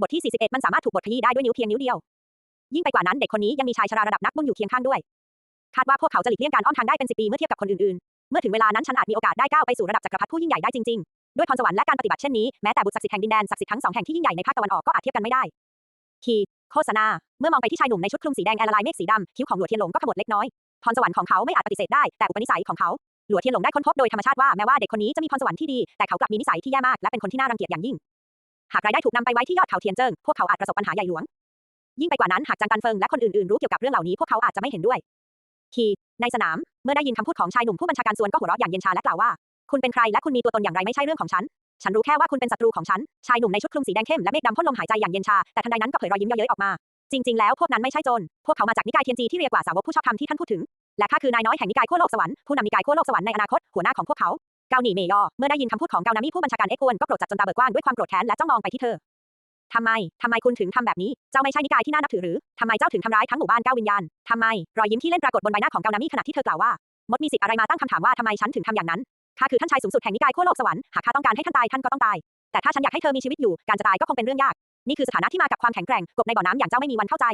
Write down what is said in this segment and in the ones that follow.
บทที่ 41 มันสามารถถูกบดขยี้ได้ด้วยนิ้วเพียงนิ้วเดียว ยิ่งไปกว่านั้นเด็กคนนี้ยังมีชายชราระดับนักบุญอยู่เคียงข้างด้วย คาดว่าพวกเขาจะหลีกเลี่ยงการอ้อมทางได้เป็นสิบปีเมื่อเทียบกับคนอื่นๆ เมื่อถึงเวลานั้นฉันอาจมีโอกาสได้ก้าวไปสู่ระดับจักรพรรดิผู้ยิ่งใหญ่ได้จริงๆ ด้วยพรสวรรค์และการปฏิบัติเช่นนี้แม้แต่บุตรศักดิ์สิทธิ์แห่งดินแดนศักดิ์สิทธิ์ทั้งสองแห่งที่ยิ่งใหญ่ในภาคตะวันออกก็อาจเทียบกันไม่ได้ขีโฆษณา เมื่อมองไปที่ชายหนุ่มในชุดคลุมสีแดงแอร์ไลน์เมฆสีดำคิ้วของหลวดเทียนหลงก็ขมวดเล็กน้อยพรสวรรค์ของเขาไม่อาจปฏิเสธได้แต่อุปนิสัยของเขาหลวดเทียนหลงได้ค้นพบโดยธรรมชาติว่าแม้ว่าเด็กคนนี้จะมีพรสวรรค์ที่ดีแต่เขากลับมีนิสัยที่แย่มากและเป็นคนที่น่ารังเกียจอย่างยิ่ง หากรายได้ถูกนำไปไว้ที่ยอดเขาเทียนเจิ้งพวกเขาอาจประสบปัญหาใหญ่หลวง ยิ่งไปกว่านั้นหากจางกันเฟิงและคนอื่นๆรู้เกี่ยวกับเรื่องเหล่านี้พวกเขาอาจจะไม่เห็นด้วยขีดในสนามเมื่อได้ยินคำพูดของชายหนุ่มผู้บัญชาการส่วนก็หัวเราะอย่างเย็นชาและกล่าวว่าคุณเป็นใครและคุณมีตัวตนอย่างไรไม่ใช่เรื่องของฉัน ฉันรู้แค่ว่าคุณเป็นศัตรูของฉัน ชายหนุ่มในชุดคลุมสีแดงเข้มและเมฆดำพ่นลมหายใจอย่างเย็นชา แต่ทันใดนั้นก็เผยรอยยิ้มเย้ยออกมา จริง ๆ แล้วพวกนั้นไม่ใช่โจร พวกเขามาจากนิกายเทียนจีที่เรียกว่าสาวกผู้ชอบธรรมที่ท่านพูดถึง และข้าคือนายน้อยแห่งนิกายขั้วโลกสวรรค์ ผู้นำนิกายขั้วโลกสวรรค์ในอนาคต หัวหน้าของพวกเขา เกาหนีเมยอ เมื่อได้ยินคำพูดของเกานามิผู้บัญชาการเอ็กวนก็โกรธจัดจนตาเบิกกว้างด้วยความโกรธแค้นและจ้องมองไปที่เธอทำไม ทำไมคุณถึงทำแบบนี้ เจ้าไม่ใช่นิกายที่น่านับถือหรือ ทำไมเจ้าถึงทำร้ายทั้งหมู่บ้านเก้าวิญญาณ ทำไม รอยยิ้มที่เล่นปรากฏบนใบหน้าของเกานามิขณะที่เธอกล่าวว่า มดมีสิทธิ์อะไรมาตั้งคำถามว่าทำไมฉันถึงทำอย่างนั้น ข้าคือท่านชายสูงสุดแห่งนิกายขั้วโลกสวรรค์ หากข้าต้องการให้ท่านตายท่านก็ต้องตาย แต่ถ้าฉันอยากให้เธอมีชีวิตอยู่ การจะตายก็คงเป็นเรื่องยาก นี่คือสถานะที่มากับความแข็งแกร่ง กบในบ่อน้ำอย่างเจ้าไม่มีวันเข้าใจ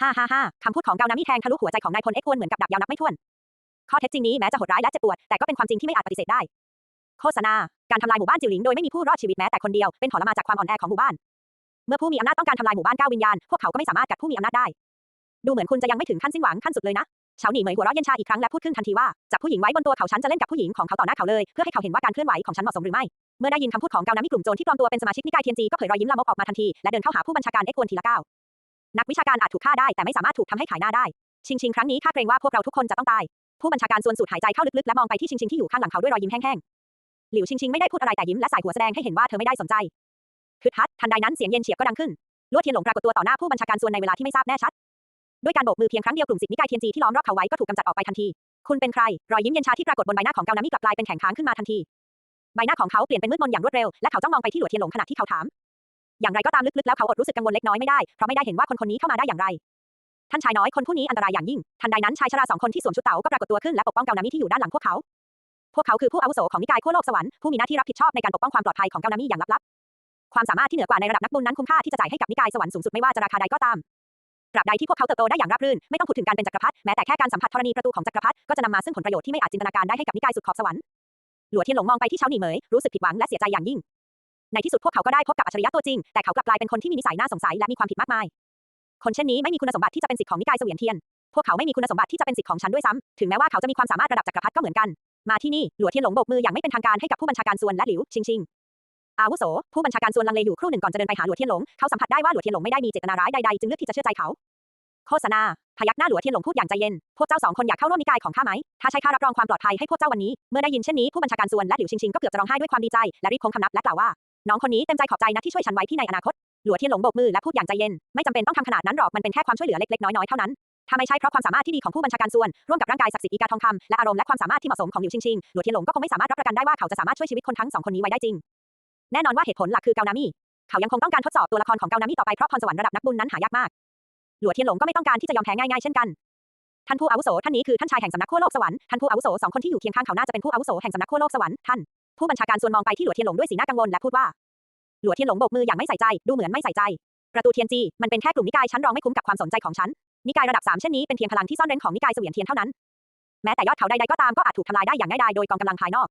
ฮ่าฮ่าฮ่าคำพูดของเกานามิแทงทะลุหัวใจของนายพลเอ็กควนเหมือนกับดาบยาวนับไม่ถ้วน ข้อเท็จจริงนี้แม้จะโหดร้ายและเจ็บปวด แต่ก็เป็นความจริงที่ไม่อาจปฏิเสธได้ โฆษณา การทำลายหมู่บ้านจิ๋วหลิงโดยไม่มีผู้รอดชีวิตแม้แต่คนเดียว เป็นผลมาจากความอ่อนแอของหมู่บ้าน เมื่อผู้มีอำนาจต้องการทำลายหมู่บ้านก้าววิญญาณ พวกเขาก็ไม่สามารถกัดผู้มีอำนาจได้ ดูเหมือนคุณจะยังไม่ถึงขั้นสิ้นหวังขั้นสุดเลยนะเฉาหนีเหมยหัวเราะเย็นชาอีกครั้งและพูดขึ้นทันทีว่าจับผู้หญิงไว้บนตัวเขาฉันจะเล่นกับผู้หญิงของเขาต่อหน้าเขาเลย เพื่อให้เขาเห็นว่าการเคลื่อนไหวของฉันเหมาะสมหรือไม่ เมื่อได้ยินคำพูดของเกานามิกลุ่มโจรที่ปลอมตัวเป็นสมาชิกนิกายเทียนจีก็เผยรอยยิ้มละมกออกมาทันทีและเดินเข้าหาผู้บัญชาการเอ็กวนทีละก้าวนักวิชาการอาจถูกฆ่าได้แต่ไม่สามารถถูกทำให้ขายหน้าได้ ชิงชิงครั้งนี้ข้าเกรงว่าพวกเราทุกคนจะต้องตาย ผู้บัญชาการส่วนสูดหายใจเข้าลึกๆและมองไปที่ชิงชิงที่อยู่ข้างหลังเขาด้วยรอยยิ้มแห้งๆ หลิวชิงชิงไม่ได้พูดอะไรแต่ยิ้มและสายหัวแสดงให้เห็นว่าเธอไม่ได้สนใจคือทัดทันใดนั้นเสียงเย็นเฉียบก็ดังขึ้นลวดเทียนหลงปรากฏตัวต่อหน้าผู้บัญชาการส่วนในเวลาที่ไม่ทราบแน่ชัด ด้วยการโบกมือเพียงครั้งเดียวกลุ่มสิทธินิกายเทียนจีที่ล้อมรอบเขาไว้ก็ถูกกำจัดออกไปทันที คุณเป็นใคร รอยยิ้มเย็นชาที่ปรากฏบนใบหน้าของเกานามิกลับกลายเป็นแข็งค้างขึ้นมาทันที ใบหน้าของเขาเปลี่ยนเป็นมืดมนอย่างรวดเร็ว และเขาจ้องมองไปที่หลวดเทียนหลงขณะที่เขาถาม อย่างไรก็ตามลึกๆแล้วเขาอดรู้สึกกังวลเล็กน้อยไม่ได้ เพราะไม่ได้เห็นว่าคนคนนี้เข้ามาได้อย่างไร ท่านชายน้อยคนผู้นี้อันตรายอย่างยิ่ง ทันใดนั้นชายชราสองคนที่สวมชุดเต๋าก็ปรากฏตัวขึ้นและปกป้องเกานามิที่อยู่ด้านหลังพวกเขา พวกเขาคือผู้อาวุโสของนิกายขั้วโลกสวรรค์ผู้มีหน้าที่รับผิดชอบในการปกป้องความปลอดภัยของเกานามิอย่างลับๆ ความสามารถที่เหนือกว่าในระดับนักบุญนั้นคุ้มค่าที่จะจ่ายให้กับนิกายสวรรค์สูงสุดไม่ว่าจะราคาใดก็ตามตราบใดที่พวกเขาเติบโตได้อย่างราบรื่นไม่ต้องพูดถึงการเป็นจักรพรรดิแม้แต่แค่การสัมผัสธรณีประตูของจักรพรรดิก็จะนำมาซึ่งผลประโยชน์ที่ไม่อาจจินตนาการได้ให้กับนิกายสุดขอบสวรรค์หลัวเทียนหลงมองไปที่เช้าหนีเหมยรู้สึกผิดหวังและเสียใจอย่างยิ่ง ในที่สุดพวกเขาก็ได้พบกับอัจฉริยะตัวจริง แต่เขากลับกลายเป็นคนที่มีนิสัยน่าสงสัยและมีความผิดมากมาย คนเช่นนี้ไม่มีคุณสมบัติที่จะเป็นสิทธิ์ของนิกายเสวียนเทียน พวกเขาไม่มีคุณสมบัติที่จะเป็นสิทธิ์ของฉันด้วยซ้ำถึงแม้ว่าเขาจะมีความสามารถระดับจักรพรรดิก็เหมือนกัน มาที่นี่ หลวเทียนหลงโบกมืออย่างไม่เป็นทางการให้กับผู้บัญชาการส่วนและหลิว ชิงชิงอาวุโส ผู้บัญชาการส่วนลังเลอยู่ครู่หนึ่งก่อนจะเดินไปหาหลวเทียนหลง เขาสัมผัสได้ว่าหลวเทียนหลงไม่ได้มีเจตนาร้ายใดๆ จึงเลือกที่จะเชื่อใจเขา โฆษณา พยักหน้าหลัวเทียนหลงพูดอย่างใจเย็น พวกเจ้าสองคนอยากเข้าร่วมนิกายของข้าไหม ถ้าใช่ข้ารับรองความปลอดภัยให้พวกเจ้าวันนี้ เมื่อได้ยินเช่นนี้ผู้บัญชาการส่วนและหลิวชิงชิงก็เกือบจะร้องไห้ด้วยความดีใจและรีบคงคำนับและกล่าวว่าน้องคนนี้เต็มใจขอบใจนะที่ช่วยฉันไว้ที่ในอนาคต หลัวเทียนหลงโบกมือและพูดอย่างใจเย็น ไม่จำเป็นต้องทำขนาดนั้นหรอก มันเป็นแค่ความช่วยเหลือเล็กๆน้อยๆเท่านั้น ถ้าไม่ใช่เพราะความสามารถที่ดีของผู้บัญชาการส่วน ร่วมกับร่างกายศักดิ์สิทธิ์อีกาทองคำและอารมณ์และความสามารถที่เหมาะสมของหลิวชิงชิงหลัวเทียนหลงก็คงไม่สามารถรับประกันได้ว่าเขาจะสามารถช่วยชีวิตคนทั้งสองคนนี้ไว้ได้จริง แน่นอนว่าเหตุผลหลักคือเกานามิเขายังคงต้องการทดสอบตัวละครของเกานามิต่อไปเพราะพรสวรรค์ระดับนักบุญนั้นหายากมากหลัวเทียนหลงก็ไม่ต้องการที่จะยอมแพ้ง่ายๆเช่นกันท่านผู้อาวุโสท่านนี้คือท่านชายแห่งสำนักขั้วโลกสวรรค์ท่านผู้อาวุโสสองคนที่อยู่เคียงข้างเขาน่าจะเป็นผู้อาวุโสแห่งสำนักขั้วโลกสวรรค์ท่านผู้บัญชาการส่วนมองไปที่หลวเทียนหลงด้วยสีหน้ากังวลและพูดว่าหลวเทียนหลงโบกมืออย่างไม่ใส่ใจ ดูเหมือนไม่ใส่ใจ ประตูเทียนจี มันเป็นแค่กลุ่มนิกายชั้นรองไม่คุ้มกับความสนใจของฉัน นิกายระดับสามเช่นนี้เป็นเพียงพลังที่ซ่อนเร้นของนิกายเสวียนเทียนเท่านั้น แม้แต่ยอดเขาใดๆก็ตามก็อาจถูกทำลายได้อย่างง่ายดายโดยกองกำลังภายนอก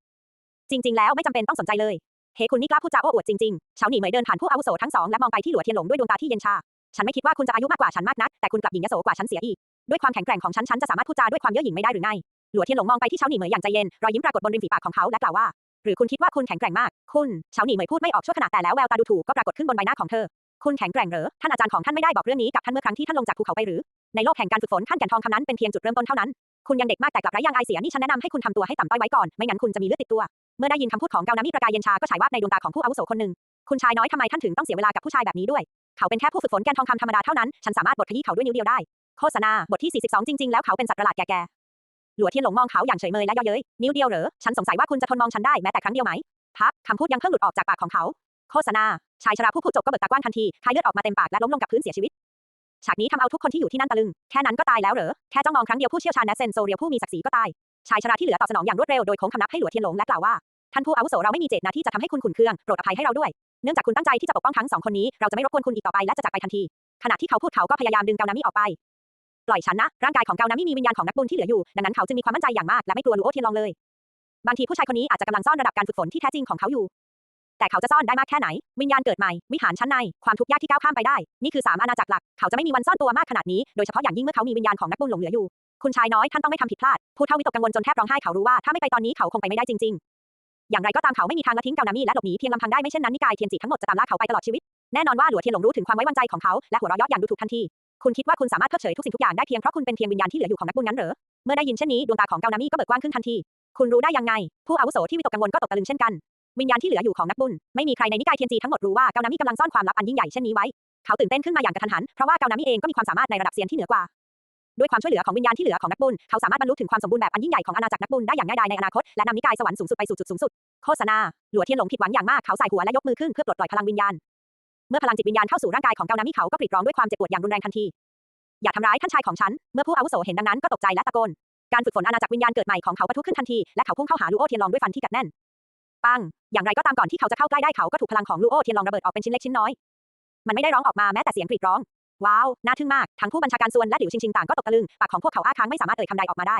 จริง ๆ แล้วไม่จำเป็นต้องสนใจเลย เฮ้คุณนี่กล้าพูดจาโอ้อวดจริงๆเฉาหนีเหมยเดินผ่านผู้อาวุโสทั้งสองและมองไปที่หลัวเทียนหลงด้วยดวงตาที่เย็นชา ฉันไม่คิดว่าคุณจะอายุมากกว่าฉันมากนัก แต่คุณกลับหญิงยโสกว่าฉันเสียอีก ด้วยความแข็งแกร่งของฉันฉันจะสามารถพูดจาด้วยความเย่อหยิ่งไม่ได้หรือไง หลัวเทียนหลงมองไปที่เฉาหนีเหมยอย่างใจเย็น รอยยิ้มปรากฏบนริมฝีปากของเขาและกล่าวว่า หรือคุณคิดว่าคุณแข็งแกร่งมาก คุณเฉาหนีเหมยพูดไม่ออกชั่วขณะแต่แล้วแววตาดูถูกก็ปรากฏขึ้นบนใบหน้าของเธอคุณแข็งแกร่งเหรอ ท่านอาจารย์ของท่านไม่ได้บอกเรื่องนี้กับท่านเมื่อครั้งที่ท่านลงจากภูเขาไปหรือ ในโลกแห่งการฝึกฝนขั้นแก่นทองคำนั้นเป็นเพียงจุดเริ่มต้นเท่านั้น คุณยังเด็กมากแต่กลับไร้ยางอายเสียนี่ฉันแนะนำให้คุณทำตัวให้ต่ำต้อยไว้ก่อนไม่งั้นคุณจะมีเลือดติดตัว เมื่อได้ยินคำพูดของเกานามิประกายเย็นชาก็ฉายวาบในดวงตาของผู้อาวุโสคนหนึ่ง คุณชายน้อยทำไมท่านถึงต้องเสียเวลากับผู้ชายแบบนี้ด้วย เขาเป็นแค่ผู้ฝึกฝนแกนทองคำธรรมดาเท่านั้น ฉันสามารถบดขยี้เขาด้วยนิ้วเดียวได้ โฆษณา บทที่ 42 จริงๆ แล้วเขาเป็นสัตว์ประหลาดแก่ๆหลัวเทียนหลงมองเขาอย่างเฉยเมยและเย่อเย้ย นิ้วเดียวเหรอ ฉันสงสัยว่าคุณจะทนมองฉันได้แม้แต่ครั้งเดียวไหมพักคำพูดยังเพิ่งหลุดออกจากปากของเขา โฆษณา ชายชราผู้พูดจบก็เบิกตากว้างทันทีคายเลือดออกมาเต็มปากและล้มลงกับพื้นเสียชีวิต ฉากนี้ทำเอาทุกคนที่อยู่ที่นั่นตะลึง แค่นั้นก็ตายแล้วเหรอ แค่จ้องมองครั้งเดียวผู้เชี่ยวชาญแนสเซนโซเรียผู้มีศักดิ์ศรีก็ตาย ชายชราที่เหลือตอบสนองอย่างรวดเร็วโดยโค้งคำนับให้หลัวเทียนหลงและกล่าวว่า ท่านผู้อาวุโสเราไม่มีเจตนาที่จะทำให้คุณขุนเคือง โปรดอภัยให้เราด้วย เนื่องจากคุณตั้งใจที่จะปกป้องทั้งสองคนนี้ เราจะไม่รบกวนคุณอีกต่อไปและจะจากไปทันที ขณะที่เขาพูดเขาก็พยายามดึงเกานามิออกไป ปล่อยฉันนะ ร่างกายของเกานามิมีวิญญาณของนักบุญที่เหลืออยู่ ดังนั้นเขาจึงมีความมั่นใจอย่างมากและไม่กลัวลูโอเทียนลงเลย บางทีผู้ชายคนนี้อาจจะกำลังซ่อนระดับการฝึกฝนที่แท้จริงของเขาอยู่ แต่เขาจะซ่อนได้มากแค่ไหน วิญญาณเกิดใหม่ วิหารชั้นใน ความทุกข์ยากที่ก้าวข้ามไปได้ นี่คือสามอาณาจักรหลัก เขาจะไม่มีวันซ่อนตัวมากขนาดนี้ โดยเฉพาะอย่างยิ่งเมื่อเขามีวิญญาณของนักบุญหลงเหลืออยู่ คุณชายน้อยท่านต้องไม่ทำผิดพลาด ผู้เฒ่าวิตกกังวลจนแทบร้องไห้เขารู้ว่าถ้าไม่ไปตอนนี้เขาคงไปไม่ได้จริง ๆ อย่างไรก็ตามเขาไม่มีทางละทิ้งเกานามิและหลบหนีเพียงลำพังได้ไม่เช่นนั้นนิกายเทียนจิทั้งหมดจะตามล่าเขาไปตลอดชีวิต แน่นอนว่าหลัวเทียนหลงรู้ถึงความไว้วางใจของเขาและหัวเราะเยาะอย่างดูถูกทันทีคุณคิดว่าคุณสามารถเพิกเฉยทุกสิ่งทุกอย่างได้เพียงเพราะคุณเป็นเพียงวิญญาณที่เหลืออยู่ของนักบุญนั้นเหรอ เมื่อได้ยินเช่นนี้ดวงตาของเกานามิก็เบิกกว้างขึ้นทันที คุณรู้ได้ยังไง ผู้อาวุโสที่วิตกกังวลก็ตกตะลึงเช่นกัน วิญญาณที่เหลืออยู่ของนักบุญ ไม่มีใครในนิกายเทียนจีทั้งหมดรู้ว่าเกานามิกำลังซ่อนความลับอันยิ่งใหญ่เช่นนี้ไว้ เขาตื่นเต้นขึ้นมาอย่างกระทันหัน เพราะว่าเกานามิเองก็มีความสามารถในระดับเซียนที่เหนือกว่า ด้วยความช่วยเหลือของวิญญาณที่เหลือของนักบุญ เขาสามารถบรรลุถึงความสมบูรณ์แบบอันยิ่งใหญ่ของอาณาจักรนักบุญได้อย่างง่ายดายในอนาคต และนำนิกายสวรรค์สูงสุดไปสู่จุดสูงสุด โฆษณา หลัวเทียนหลงผิดหวังอย่างมากเขาใส่หัวและยกมือขึ้นเพื่อปลดปล่อยพลังวิญญาณ เมื่อพลังจิตวิญญาณเข้าสู่ร่างกายของเกานามิเขาก็กรีดร้องด้วยความเจ็บปวดอย่างรุนแรงทันทีอย่าทำร้ายท่านชายของฉัน เมื่อผู้อาวุโสเห็นดังนั้นก็ตกใจและตะโกน การฝึกฝนอาณาจักรวิญญาณเกิดใหม่ของเขาปะทุขึ้นทันที และเขาพุ่งเข้าหาลูโอเทียนลองด้วยฟันที่กัดแน่น ปัง อย่างไรก็ตามก่อนที่เขาจะเข้าใกล้ได้เขาก็ถูกพลังของลูโอเทียนลองระเบิดออกเป็นชิ้นเล็กชิ้นน้อย มันไม่ได้ร้องออกมาแม้แต่เสียงกรีดร้อง ว้าว น่าทึ่งมาก ทั้งผู้บัญชาการส่วนและหลิวชิงชิงต่างก็ตกตะลึง ปากของพวกเขาอ้าค้างไม่สามารถเอ่ยคำใดออกมาได้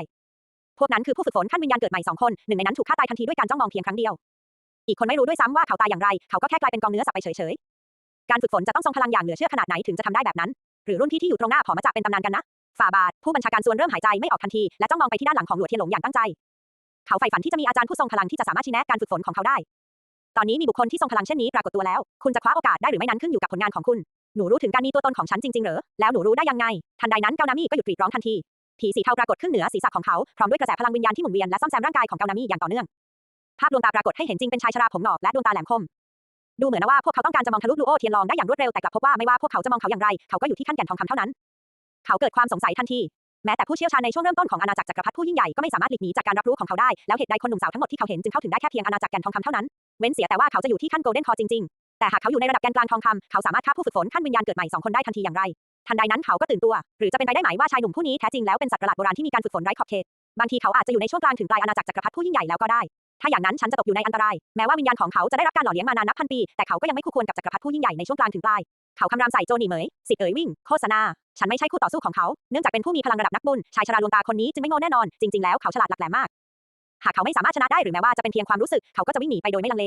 พวกนั้นคือผู้ฝึกฝนขั้นวิญญาณเกิดใหม่สองคน หนึ่งในนั้นถูกฆ่าตายทันทีด้วยการจ้องมองเพียงครั้งเดียว อีกคนไม่รู้ด้วยซ้ำว่าเขาตายอย่างไร เขาก็แค่กลายเป็นกองเนื้อสับไปเฉยๆ การฝึกฝนจะต้องทรงพลังอย่างเหลือเชื่อขนาดไหนถึงจะทำได้แบบนั้น หรือรุ่นพี่ที่อยู่ตรงหน้าผอมาจากเป็นตำนานกันนะฝ่าบาทผู้บัญชาการส่วนเริ่มหายใจไม่ออกทันทีและจ้องมองไปที่ด้านหลังของหลวเทียนหลงอย่างตั้งใจ เขาใฝ่ฝันที่จะมีอาจารย์ผู้ทรงพลังที่จะสามารถชี้แนะการฝึกฝนของเขาได้ ตอนนี้มีบุคคลที่ทรงพลังเช่นนี้ปรากฏตัวแล้ว คุณจะคว้าโอกาสได้หรือไม่นั้นขึ้นอยู่กับผลงานของคุณ หนูรู้ถึงการมีตัวตนของฉันจริงๆ เหรอ แล้วหนูรู้ได้ยังไง ทันใดนั้นเกานามิก็หยุดกรีดร้องทันที ผีสีเทาปรากฏขึ้นเหนือศีรษะของเขาพร้อมด้วยกระแสพลังวิญญาณที่หมุนเวียนและซ่อมแซมร่างกายของเกานามิอย่างต่อเนื่อง ภาพดวงตาปรากฏให้เห็นจริงเป็นชายชราผมหงอกและดวงตาแหลมคม ดูเหมือนว่าพวกเขาต้องการจะมองทะลุลูโอเทียนลองได้อย่างรวดเร็วแต่กลับพบว่าไม่ว่าพวกเขาจะมองเขาอย่างไร เขาก็อยู่ที่ขั้นแก่นทองคำเท่านั้น เขาเกิดความสงสัยทันที แม้แต่ผู้เชี่ยวชาญในช่วงเริ่มต้นของอาณาจักรจักรพรรดิผู้ยิ่งใหญ่ก็ไม่สามารถหลีกหนีจากการรับรู้ของเขาได้ แล้วเหตุใดคนหนุ่มสาวทั้งหมดที่เขาเห็นจึงเข้าถึงได้แค่เพียงอาณาจักรแก่นทองคำเท่านั้น เว้นเสียแต่ว่าเขาจะอยู่ที่ขั้นโกลเด้นคอจริงๆ แต่หากเขาอยู่ในระดับแกนกลางทองคำเขาสามารถฆ่าผู้ฝึกฝนขั้นวิญญาณเกิดใหม่สองคนได้ทันทีอย่างไรทันใดนั้นเขาก็ตื่นตัว หรือจะเป็นไปได้ไหมว่าชายหนุ่มผู้นี้แท้จริงแล้วเป็นสัตว์ประหลาดโบราณที่มีการฝึกฝนไร้ขอบเขต บางทีเขาอาจจะอยู่ในช่วงกลางถึงปลายอาณาจักรจักรพรรดิผู้ยิ่งใหญ่แล้วก็ได้ ถ้าอย่างนั้นฉันจะตกอยู่ในอันตราย แม้ว่าวิญญาณของเขาจะได้รับการหล่อเลี้ยงมานานนับพันปี แต่เขาก็ยังไม่คู่ควรกับจักรพรรดิผู้ยิ่งใหญ่ในช่วงกลางถึงปลาย เขาคำรามใส่โจนี่เหมย สิเอ๋ยวิ่ง โฆษณา ฉันไม่ใช่คู่ต่อสู้ของเขา เนื่องจากเป็นผู้มีพลังระดับนักบุญ ชายชราดวงตาคนนี้จึงไม่โง่แน่นอน จริงๆ แล้วเขาฉลาดหลักแหลมมาก หากเขาไม่สามารถชนะได้หรือแม้ว่าจะเป็นเพียงความรู้สึก เขาก็จะวิ่งหนีไปโดยไม่ลังเล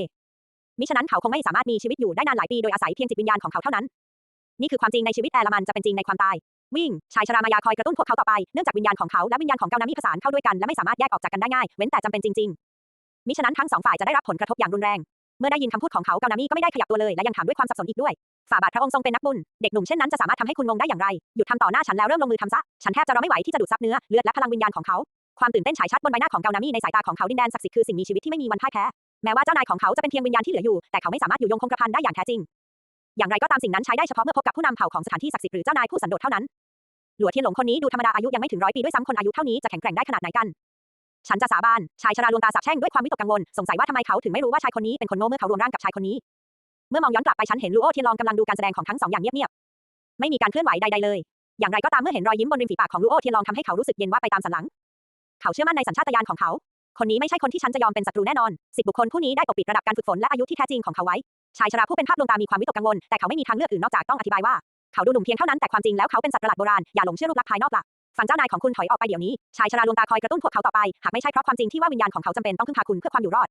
มิฉะนั้นเขาคงไม่สามารถมีชีวิตอยู่ได้นานหลายปีโดยอาศัยเพียงจิตวิญญาณของเขาเท่านั้น นี่คือความจริงในชีวิตแต่ละมันจะเป็นจริงในความตาย วิ่ง ชายชรามายาคอยกระตุ้นพวกเขาต่อไป เนื่องจากวิญญาณของเขาและวิญญาณของเกานามิผสานเข้าด้วยกันและไม่สามารถแยกออกจากกันได้ง่าย เว้นแต่จำเป็นจริง ๆ มิฉะนั้นทั้งสองฝ่ายจะได้รับผลกระทบอย่างรุนแรง เมื่อได้ยินคำพูดของเขาเกานามิก็ไม่ได้ขยับตัวเลยและยังถามด้วยความสับสนอีกด้วยฝ่าบาทพระองค์ทรงเป็นนักบุญ เด็กหนุ่มเช่นนั้นจะสามารถทำให้คุณงงได้อย่างไร หยุดทำต่อหน้าฉันแล้วเริ่มลงมือทำซะ ฉันแทบจะรอไม่ไหวที่จะดูดซับเนื้อเลือดและพลังวิญญาณของเขา ความตื่นเต้นฉายชัดบนใบหน้าของเกานามิในสายตาของเขาดินแดนศักดิ์สิทธิ์คือสิ่งมีชีวิตที่ไม่มีวันพ่ายแพ้ แม้ว่าเจ้านายของเขาจะเป็นเพียงวิญญาณที่เหลืออยู่ แต่เขาไม่สามารถอยู่ยงคงกระพันได้อย่างแท้จริง อย่างไรก็ตามสิ่งนั้นใช้ได้เฉพาะเมื่อพบกับผู้นำเผ่าของสถานที่ศักดิ์สิทธิ์หรือเจ้านายผู้สันโดษเท่านั้น หลัวเทียนหลงคนนี้ดูธรรมดาอายุยังไม่ถึงร้อยปีด้วยซ้ำคนอายุเท่านี้จะแข็งแกร่งได้ขนาดไหนกัน ฉันจะสาบาน ชายชราลวงตาสาบแช่งด้วยความวิตกกังวล สงสัยว่าทำไมเขาถึงไม่รู้ว่าชายคนนี้เป็นคนโง่เมื่อเขารวมร่างกับชายคนนี้ เมื่อมองย้อนกลับไปฉันเห็นลูโอเทียนลองกำลังดูการแสดงของทั้งสองอย่างเงียบๆ ไม่มีการเคลื่อนไหวใดๆเลย อย่างไรก็ตามเมื่อเห็นรอยยิ้มบนริมฝีปากของลูโอเทียนลองทำให้เขารู้สึกเย็นว่าไปตามสันหลัง เขาเชื่อมั่นในสัญชาตญาณของเขา คนนี้ไม่ใช่คนที่ฉันจะยอมเป็นศัตรูแน่นอน สิบบุคคลผู้นี้ได้ปกปิดระดับการฝึกฝนและอายุที่แท้จริงของเขาไว้ ชายชราผู้เป็นภาพดวงตามีความวิตกกังวล แต่เขาไม่มีทางเลือกอื่นนอกจากต้องอธิบายว่า เขาดูหนุ่มเพียงเท่านั้นแต่ความจริงแล้วเขาเป็นสัตว์ประหลาดโบราณอย่าหลงเชื่อรูปลักษณ์ภายนอกล่ะ ฝั่งเจ้านายของคุณถอยออกไปเดี๋ยวนี้ ชายชราดวงตาคอยกระตุ้นพวกเขาต่อไป หากไม่ใช่เพราะความจริงที่ว่าวิญญาณของเขาจำเป็นต้องพึ่งพาคุณเพื่อความอยู่รอด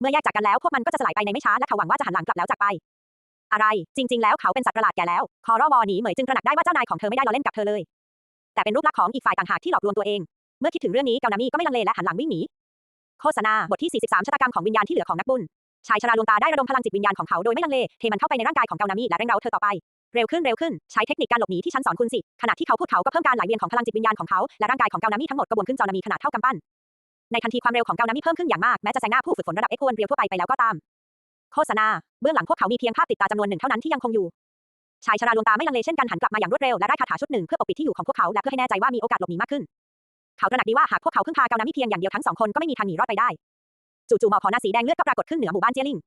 เมื่อแยกจากกันแล้วพวกมันก็จะสลายไปในไม่ช้าและเขาหวังว่าจะหันหลังกลับแล้วจากไป อะไร จริง ๆ แล้วเขาเป็นสัตว์ประหลาดแก่แล้ว คอรอวอหนีเหมยจึงตระหนักได้ว่าเจ้านายของเธอไม่ได้ล้อเล่นกับเธอเลย แต่เป็นรูปลักษณ์ของอีกฝ่ายต่างหากที่หลอกลวงตัวเอง เมื่อคิดถึงเรื่องนี้เกานามิก็ไม่ลังเลและหันหลังวิ่งหนี โฆษณาบทที่ 43ชะตากรรมของวิญญาณที่เหลือของนักบุญชายชราดวงตาได้ระดมพลังจิตวิญญาณของเขาโดยไม่ลังเลเทมันเข้าไปในร่างกายของเกานามิและเร่งเร้าเธอต่อไป เร็วขึ้นเร็วขึ้น ใช้เทคนิคการหลบหนีที่ฉันสอนคุณสิ ขณะที่เขาพูดเขาก็เพิ่มการไหลเวียนของพลังจิตวิญญาณของเขา และร่างกายของเกานามิทั้งหมดก็บวนขึ้นจอนามิขนาดเท่ากำปั้น ในทันทีความเร็วของเกานามิเพิ่มขึ้นอย่างมาก แม้จะแซงหน้าผู้ฝึกฝนระดับเอ็กควรเรียวทั่วไปไปแล้วก็ตาม โฆษณา เบื้องหลังพวกเขามีเพียงภาพติดตาจำนวนหนึ่งเท่านั้นที่ยังคงอยู่ชายชราดวงตาไม่ลังเลเช่นกันหันกลับมาอย่างรวดเร็วและได้คาถาชุดหนึ่งเพื่อปกปิดที่อยู่ของพวกเขาและเพื่อให้แน่ใจว่ามีโอกาสหลบหนีมากขึ้น เขาตระหนักดีว่าหากพวกเขาพึ่งพาเกานามิเพียงอย่างเดียวทั้งสองคนก็ไม่มีทางหนีรอดไปได้จู่ๆหมอกขอหน้าสีแดงเลือดก็ปรากฏขึ้นเหนือหมู่บ้านเจียลิง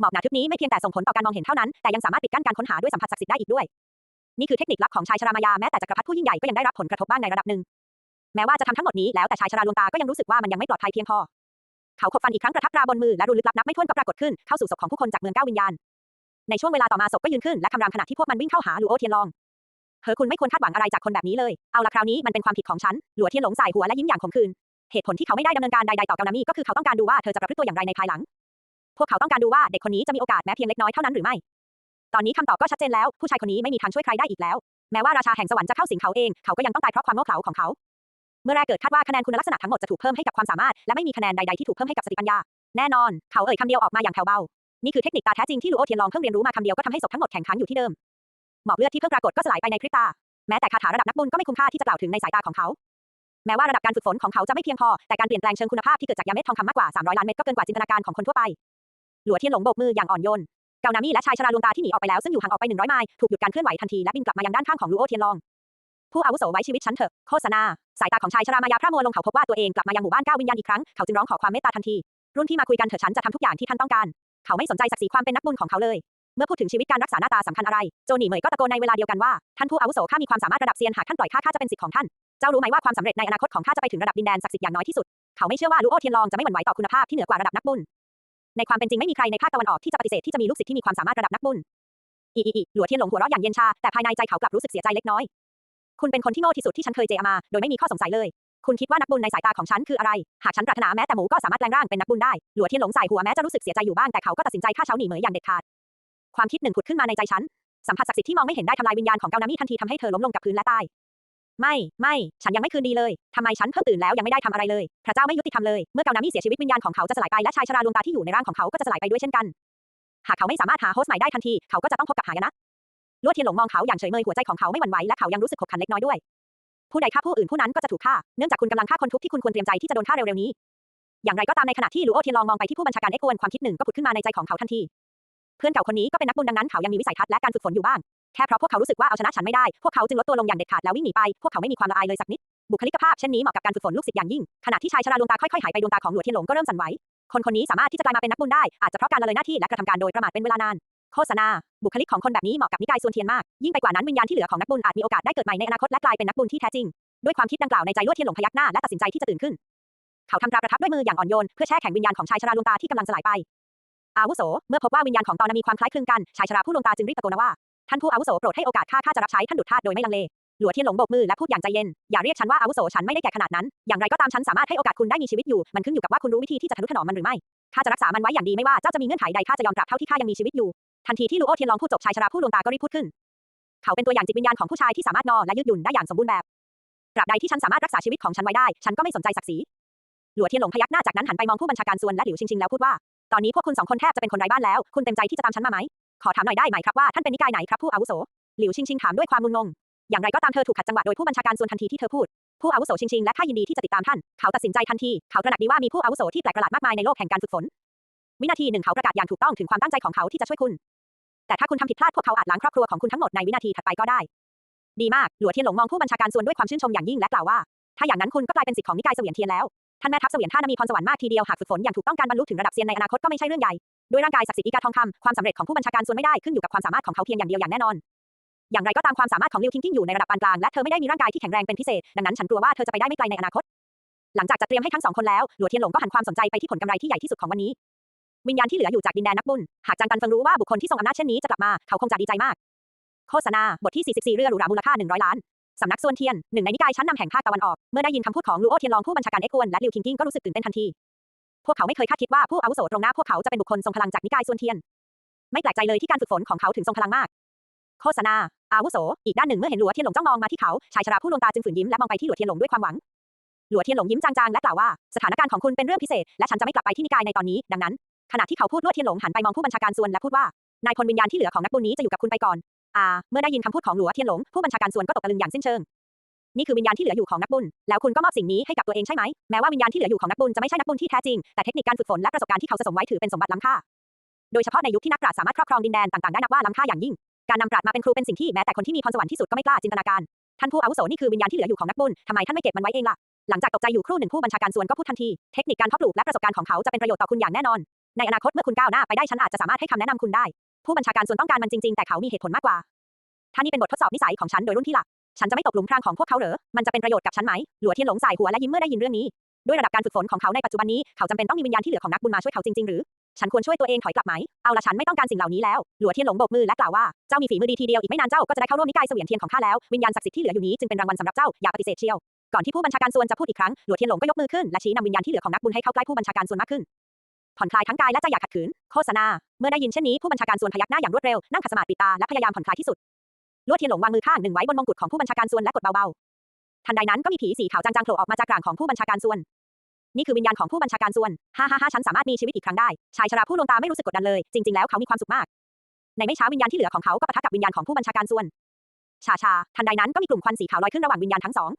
หมอกหนาทึบนี้ไม่เพียงแต่ส่งผลต่อการมองเห็นเท่านั้น แต่ยังสามารถปิดกั้นการค้นหาด้วยสัมผัสศักดิ์สิทธิ์ได้อีกด้วย นี่คือเทคนิคลับของชายชรามายาแม้แต่จักรพรรดิผู้ยิ่งใหญ่ก็ยังได้รับผลกระทบบ้างในระดับหนึ่ง แม้ว่าจะทำทั้งหมดนี้แล้วแต่ชายชราดวงตาก็ยังรู้สึกว่ามันยังไม่ปลอดภัยเพียงพอ เขาขบฟันอีกครั้งกระทับตราบนมือและรูลึกลับนับไม่ถ้วนก็ปรากฏขึ้นเข้าสู่ศพของผู้คนจากเมืองเก้าวิญญาณ ในช่วงเวลาต่อมาศพก็ยืนขึ้นและคำรามขณะที่พวกมันวิ่งเข้าหาหลัวโอเทียนลองเธอคุณไม่ควรคาดหวังอะไรจากคนแบบนี้เลย เอาละคราวนี้มันเป็นความผิดของฉัน หลัวเทียนหลงใส่หัวและยิ้มอย่างขมขื่นเหตุผลที่เขาไม่ได้ดำเนินการใดๆต่อเกานามิก็คือเขาต้องการดูว่าเธอจะประพฤติตัวอย่างไรในภายหลัง พวกเขาต้องการดูว่าเด็กคนนี้จะมีโอกาสแม้เพียงเล็กน้อยเท่านั้นหรือไม่ ตอนนี้คำตอบก็ชัดเจนแล้ว ผู้ชายคนนี้ไม่มีทางช่วยใครได้อีกแล้ว แม้ว่าราชาแห่งสวรรค์จะเข้าสิงเขาเอง เขาก็ยังต้องตายเพราะความโง่เขลาของเขา เมื่อแรกเกิดคาดว่าคะแนนคุณลักษณะทั้งหมดจะถูกเพิ่มให้กับความสามารถ และไม่มีคะแนนใดๆที่ถูกเพิ่มให้กับสติปัญญา แน่นอน เขาเอ่ยคำเดียวออกมาอย่างแผ่วเบา นี่คือเทคนิคตาแท้จริงที่ลูโอเทียนลองเพิ่งเรียนรู้มาคำเดียวก็ทำให้ศพทั้งหมดแข็งขันอยู่ที่เดิม หมอกเลือดที่เพิ่งปรากฏก็สลายไปในพริบตา แม้แต่คาถาระดับนักบุญก็ไม่คุ้มค่าที่จะกล่าวถึงในสายตาของเขาแม้ว่าระดับการฝึกฝนของเขาจะไม่เพียงพอ แต่การเปลี่ยนแปลงเชิงคุณภาพที่เกิดจากยาเม็ดทองคำมากกว่า 300 ล้านเม็ดก็เกินกว่าจินตนาการของคนทั่วไป หลัวเทียนหลงโบกมืออย่างอ่อนโยน เกานามิและชายชราลวงตาที่หนีออกไปแล้วซึ่งอยู่ห่างออกไป100ไมล์ถูกหยุดการเคลื่อนไหวทันทีและบินกลับมายังด้านข้างของลูโอเทียนลองผู้อาวุโสไว้ชีวิตฉันเถอะโฆษณา สายตาของชายชรามายาพร่ามัวลงเขาพบว่าตัวเองกลับมายังหมู่บ้านก้าววิญญาณอีกครั้ง เขาจึงร้องขอความเมตตาทันที รุ่นพี่มาคุยกันเถอะฉันจะทำทุกอย่างที่ท่านต้องการ เขาไม่สนใจศักดิ์ศรีความเป็นนักบุญของเขาเลย เมื่อพูดถึงชีวิตการรักษาหน้าตาสำคัญอะไร โจนี่เหมยก็ตะโกนในเวลาเดียวกันว่า ท่านผู้อาวุโสข้ามีความสามารถระดับเซียนหากท่านปล่อยข้าข้าจะเป็นสิทธิ์ของท่าน เจ้ารู้ไหมว่าความสำเร็จในอนาคตของข้าจะไปถึงระดับดินแดนศักดิ์สิทธิ์อย่างน้อยที่สุด เขาไม่เชื่อว่าลูโอเทียนลองจะไม่หวั่นไหวต่อคุณภาพที่เหนือกว่าระดับนักบุญ ในความเป็นจริงไม่มีใครในภาคตะวันออกที่จะปฏิเสธที่จะมีลูกศิษย์ที่มีความสามารถระดับนักบุญอีอีอีหลัวเทียนหลงหัวเราะอย่างเย็นชาแต่ภายในใจเขากลับรู้สึกเสียใจเล็กน้อย คุณเป็นคนที่โง่ที่สุดที่ฉันเคยเจอมา โดยไม่มีข้อสงสัยเลย คุณคิดว่านักบุญในสายตาของฉันคืออะไร หากฉันปรารถนาแม้แต่หมูก็สามารถแปลงร่างเป็นนักบุญได้ หลัวเทียนหลงใส่หัวแม้จะรู้สึกเสียใจอยู่บ้างแต่เขาก็ตัดสินใจฆ่าเช้าหนีเหมยอย่างเด็ดขาด ความคิดหนึ่งผุดขึ้นมาในใจฉัน สัมผัสศักดิ์สิทธิ์ที่มองไม่เห็นได้ทำลายวิญญาณของเกานามิทันทีทำให้เธอล้มลงกับพื้นและตาย ไม่ไม่ ฉันยังไม่คืนดีเลยทำไมฉันเพิ่งตื่นแล้วยังไม่ได้ทำอะไรเลย พระเจ้าไม่ยุติธรรมเลย เมื่อเกานามิเสียชีวิตวิญญาณของเขาจะสลายไปและชายชราดวงตาที่อยู่ในร่างของเขาก็จะสลายไปด้วยเช่นกัน หากเขาไม่สามารถหาโฮสต์ใหม่ได้ทันทีเขาก็จะต้องพบกับหายนะลวดเทียนหลงมองเขาอย่างเฉยเมยหัวใจของเขาไม่หวั่นไหวและเขายังรู้สึกขบขันเล็กน้อยด้วย ผู้ใดฆ่าผู้อื่นผู้นั้นก็จะถูกฆ่า เนื่องจากคุณกำลังฆ่าคนทุกที่คุณควรเตรียมใจที่จะโดนฆ่าเร็วๆนี้ อย่างไรก็ตามในขณะที่ลูโอเทียนลองมองไปที่ผู้บัญชาการเอ็กกวนความคิดหนึ่งก็ผุดขึ้นมาในใจของเขาทันที เพื่อนเก่าคนนี้ก็เป็นนักบุญดังนั้นเขายังมีวิสัยทัศน์และการฝึกฝนอยู่บ้าง แค่เพราะพวกเขารู้สึกว่าเอาชนะฉันไม่ได้ พวกเขาจึงลดตัวลงอย่างเด็ดขาดแล้ววิ่งหนีไป พวกเขาไม่มีความละอายเลยสักนิด บุคลิกภาพเช่นนี้เหมาะกับการฝึกฝนลูกศิษย์อย่างยิ่ง ขณะที่ชายชราดวงตาค่อยๆหายไปดวงตาของหลวเทียนหลงก็เริ่มสั่นไหว คนคนนี้สามารถที่จะกลายมาเป็นนักบุญได้ อาจจะเพราะการละเลยหน้าที่และกระทำการโดยประมาทเป็นเวลานาน โฆษณา บุคลิกของคนแบบนี้เหมาะกับนิกายส่วนเทียนมาก ยิ่งไปกว่านั้นวิญญาณที่เหลือของนักบุญอาจมีโอกาสได้เกิดใหม่ในอนาคตและกลายเป็นนักบุญที่แท้จริง ด้วยความคิดดังกล่าวในใจลวดเทียนหลงพยักหน้าและตัดสินใจที่จะตื่นขึ้น เขาทำตราประทับด้วยมืออย่างอ่อนโยนเพื่อแช่แข็งวิญญาณของชายชราดวงตาที่กำลังสลายไปอาวุโส เมื่อพบว่าวิญญาณของตอนนั้นมีความคล้ายคลึงกัน ชายชราผู้ดวงตาจึงรีบตะโกนว่า ท่านผู้อาวุโสโปรดให้โอกาสข้าข้าจะรับใช้ท่านดุจทาสโดยไม่ลังเลหลัวเทียนหลงโบกมือและพูดอย่างใจเย็น อย่าเรียกฉันว่าอาวุโสฉันไม่ได้แก่ขนาดนั้น อย่างไรก็ตามฉันสามารถให้โอกาสคุณได้มีชีวิตอยู่ มันขึ้นอยู่กับว่าคุณรู้วิธีที่จะทะนุถนอมมันหรือไม่ ข้าจะรักษามันไว้อย่างดีไม่ว่าเจ้าจะมีเงื่อนไขใดข้าจะยอมตราบเท่าที่ข้ายังมีชีวิตอยู่ ทันทีที่ลูโอเทียนลองพูดจบชายชราผู้ดวงตาก็รีบพูดขึ้น เขาเป็นตัวอย่างจิตวิญญาณของผู้ชายที่สามารถนอนและยืดหยุ่นได้อย่างสมบูรณ์แบบตราบใดที่ฉันสามารถรักษาชีวิตของฉันไว้ได้ ฉันก็ไม่สนใจศักดิ์ศรี หลัวเทียนหลงพยักหน้าจากนั้นหันไปมองผู้บัญชาการส่วนและหลิวชิงชิงแล้วพูดว่า ตอนนี้พวกคุณสองคนแทบจะเป็นคนไร้บ้านแล้ว คุณเต็มใจที่จะตามฉันมาไหม ขอถามหน่อยได้ไหมครับว่าท่านเป็นนิกายไหนครับผู้อาวุโส หลิวชิงชิงถามด้วยความงุนงง อย่างไรก็ตามเธอถูกขัดจังหวะโดยผู้บัญชาการส่วนทันทีที่เธอพูด ผู้อาวุโสชิงชิงและข้ายินดีที่จะติดตามท่าน เขาตัดสินใจทันที เขาตระหนักดีว่ามีผู้อาวุโสที่แปลกประหลาดมากมายในโลกแห่งการฝึกฝน วินาทีหนึ่งเขาประกาศอย่างถูกต้องถึงความตั้งใจของเขาที่จะช่วยคุณ แต่ถ้าคุณทำผิดพลาดพวกเขาอาจล้างครอบครัวของคุณทั้งหมดในวินาทีถัดไปก็ได้ ดีมาก หลัวเทียนหลงมองผู้บัญชาการส่วนด้วยความชื่นชมอย่างยิ่งและกล่าวว่า ถ้าอย่างนั้นคุณก็กลายเป็นสิทธิ์ของนิกายเสวียนเทียนแล้ว ท่านแม่ทัพเสวียนท่านมีพรสวรรค์มากทีเดียวหากฝึกฝนอย่างถูกต้องการบรรลุถึงระดับเซียนในอนาคตก็ไม่ใช่เรื่องใหญ่ ด้วยร่างกายศักดิ์สิทธิ์อีกาทองคำความสำเร็จของผู้บัญชาการส่วนไม่ได้ขึ้นอยู่กับความสามารถของเขาเพียงอย่างเดียวอย่างแน่นอน อย่างไรก็ตามความสามารถของลิวคิงกิ้งอยู่ในระดับปานกลางและเธอไม่ได้มีร่างกายที่แข็งแรงเป็นพิเศษ ดังนั้นฉันกลัวว่าเธอจะไปได้ไม่ไกลในอนาคต หลังจากจัดเตรียมให้ทั้งสองคนแล้วหลัวเทียนหลงก็หันความสนใจไปที่ผลกำไรที่ใหญ่ที่สุดของวันนี้ วิญญาณที่เหลืออยู่จากดินแดนนักบุญหากจางกันเฟิงรู้ว่าบุคคลที่ทรงอำนาจเช่นนี้จะกลับมาเขาคงจะดีใจมาก โฆษณาบทที่ 44 เรือหรูหรามูลค่า 100 ล้านสำนักส่วนเทียนหนึ่งในนิกายชั้นนำแห่งภาคตะวันออกเมื่อได้ยินคำพูดของลูโอเทียนรองผู้บัญชาการเอ็กกวนและลิวคิงกิ้งก็รู้สึกตื่นเต้นทันที พวกเขาไม่เคยคาดคิดว่าผู้อาวุโสตรงหน้าพวกเขาจะเป็นบุคคลทรงพลังจากนิกายส่วนเทียน ไม่แปลกใจเลยที่การฝึกฝนของเขาถึงทรงพลังมาก โฆษณา อาวุโส อีกด้านหนึ่งเมื่อเห็นหลัวเทียนหลงจ้องมองมาที่เขา ชายชราผู้ดวงตาจึงฝืนยิ้มและมองไปที่หลัวเทียนหลงด้วยความหวัง หลัวเทียนหลงยิ้มจางๆและกล่าวว่า สถานการณ์ของคุณเป็นเรื่องพิเศษ และฉันจะไม่กลับไปที่นิกายในตอนนี้ ดังนั้น ขณะที่เขาพูดลวดเทียนหลงหันไปมองผู้บัญชาการส่วนและพูดว่านายพลวิญญาณที่เหลือของนักบุญนี้จะอยู่กับคุณไปก่อน อ่า เมื่อได้ยินคำพูดของหลัวเทียนหลงผู้บัญชาการส่วนก็ตกตะลึงอย่างสิ้นเชิง นี่คือวิญญาณที่เหลืออยู่ของนักบุญ แล้วคุณก็มอบสิ่งนี้ให้กับตัวเองใช่ไหม แม้ว่าวิญญาณที่เหลืออยู่ของนักบุญจะไม่ใช่นักบุญที่แท้จริง แต่เทคนิคการฝึกฝนและประสบการณ์ที่เขาสะสมไว้ถือเป็นสมบัติล้ำค่า โดยเฉพาะในยุคที่นักปราชญ์สามารถครอบครองดินแดนต่างๆได้นับว่าล้ำค่าอย่างยิ่ง การนำปราชญ์มาเป็นครูเป็นสิ่งที่แม้แต่คนที่มีพรสวรรค์ที่สุดก็ไม่กล้าจินตนาการ ท่านผู้อาวุโสนี่คือวิญญาณที่เหลืออยู่ของนักบุญทำไมท่านไม่เก็บมันไว้เองล่ะ หลังจากตกใจอยู่ครู่หนึ่งผู้บัญชาการส่วนก็พูดทันที เทคนิคการเพาะปลูกและประสบการณ์ของเขาจะเป็นประโยชน์ต่อคุณอย่างแน่นอน ในอนาคตเมื่อคุณก้าวหน้าไปได้ฉันอาจจะสามารถให้คำแนะนำคุณได้ ผู้บัญชาการส่วนต้องการมันจริงๆ แต่เขามีเหตุผลมากกว่าถ้านี่เป็นบททดสอบนิสัยของฉันโดยรุ่นพี่หลัก ฉันจะไม่ตกหลุมพรางของพวกเขาเหรอ มันจะเป็นประโยชน์กับฉันไหม หลัวเทียนหลงสายหัวและยิ้มเมื่อได้ยินเรื่องนี้ ด้วยระดับการฝึกฝนของเขาในปัจจุบันนี้ เขาจำเป็นต้องมีวิญญาณที่เหลือของนักบุญมาช่วยเขาจริงๆหรือ ฉันควรช่วยตัวเองถอยกลับไหม เอาละฉันไม่ต้องการสิ่งเหล่านี้แล้ว หลัวเทียนหลงโบกมือและกล่าวว่า เจ้ามีฝีมือดีทีเดียวอีกไม่นานเจ้าก็จะได้เข้าร่วมนิกายเสวียนเทียนของข้าแล้ว วิญญาณศักดิ์สิทธิ์ที่เหลืออยู่นี้จึงเป็นรางวัลสำหรับเจ้า อย่าปฏิเสธเชียว ก่อนที่ผู้บัญชาการส่วนจะพูดอีกครั้ง หลัวเทียนหลงก็ยกมือขึ้นและชี้นำวิญญาณที่เหลือของนักบุญให้เข้าใกล้ผู้บัญชาการส่วนมากขึ้นผ่อนคลายทั้งกายและใจอย่าขัดขืน โฆษณา เมื่อได้ยินเช่นนี้ผู้บัญชาการส่วนพยักหน้าอย่างรวดเร็ว นั่งขัดสมาธิปิดตาและพยายามผ่อนคลายที่สุด ลวดเทียนหลงวางมือข้างหนึ่งไว้บนมงกุฎของผู้บัญชาการส่วนและกดเบาๆ ทันใดนั้นก็มีผีสีขาวจางๆโผล่ออกมาจากกลางของผู้บัญชาการส่วน นี่คือวิญญาณของผู้บัญชาการส่วน ฮ่าฮ่าฮ่าฉันสามารถมีชีวิตอีกครั้งได้ ชายชราผู้ลวงตาไม่รู้สึกกดดันเลย จริงๆ แล้วเขามีความสุขมาก ในไม่ช้าวิญญาณที่เหลือของเขาก็ปะทะกับวิญญาณของผู้บัญชาการส่วน ชาชา ทันใดนั้นก็มีกลุ่มควันสีขาวลอยขึ้นระหว่างวิญญาณทั้งสอง